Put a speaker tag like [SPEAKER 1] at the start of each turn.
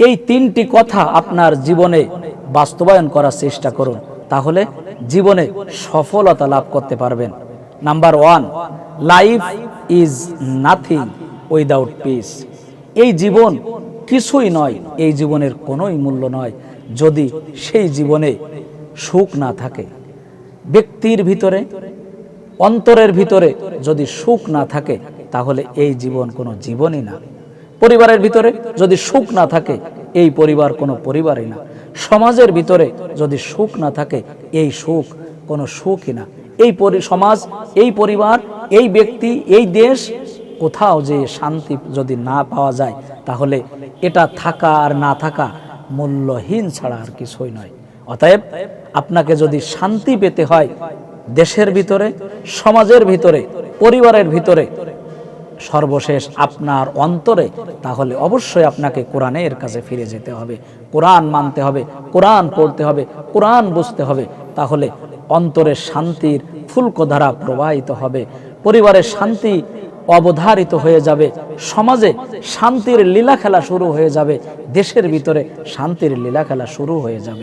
[SPEAKER 1] এই তিনটি কথা আপনার জীবনে বাস্তবায়ন করার চেষ্টা করুন। তাহলে জীবনে সফলতা লাভ করতে পারবেন। Number one life is nothing without peace এই জীবন কিছুই নয়, এই জীবনের কোনোই মূল্য নয়, যদি সেই জীবনে সুখ না থাকে। ব্যক্তির ভিতরে, অন্তরের ভিতরে যদি সুখ না থাকে, তাহলে এই জীবন কোনো জীবনই না। পরিবারের ভিতরে যদি সুখ না থাকে, এই পরিবার কোনো পরিবারই না। সমাজের ভিতরে যদি সুখ না থাকে, এই সুখ কোনো সুখই না। এই সমাজ, এই পরিবার, এই ব্যক্তি, এই দেশ, কোথাও যে শান্তি যদি না পাওয়া যায়, তাহলে এটা থাকা আর না থাকা মূল্যহীন ছাড়া আর কিছুই নয়। অতএব আপনাকে যদি শান্তি পেতে হয়, দেশের ভিতরে, সমাজের ভিতরে, পরিবারের ভিতরে সর্বশেষ আপনার অন্তরে, তাহলে অবশ্যই আপনাকে কোরআনের কাছে ফিরে যেতে হবে। কোরআন মানতে হবে, কোরআন পড়তে হবে, কোরআন বুঝতে হবে, তাহলে অন্তরের শান্তির ফুলকধারা প্রবাহিত হবে। পরিবারের শান্তি অবধারিত হয়ে যাবে, সমাজে শান্তির লীলা খেলা শুরু হয়ে যাবে, দেশের ভিতরে শান্তির লীলা খেলা শুরু হয়ে যাবে।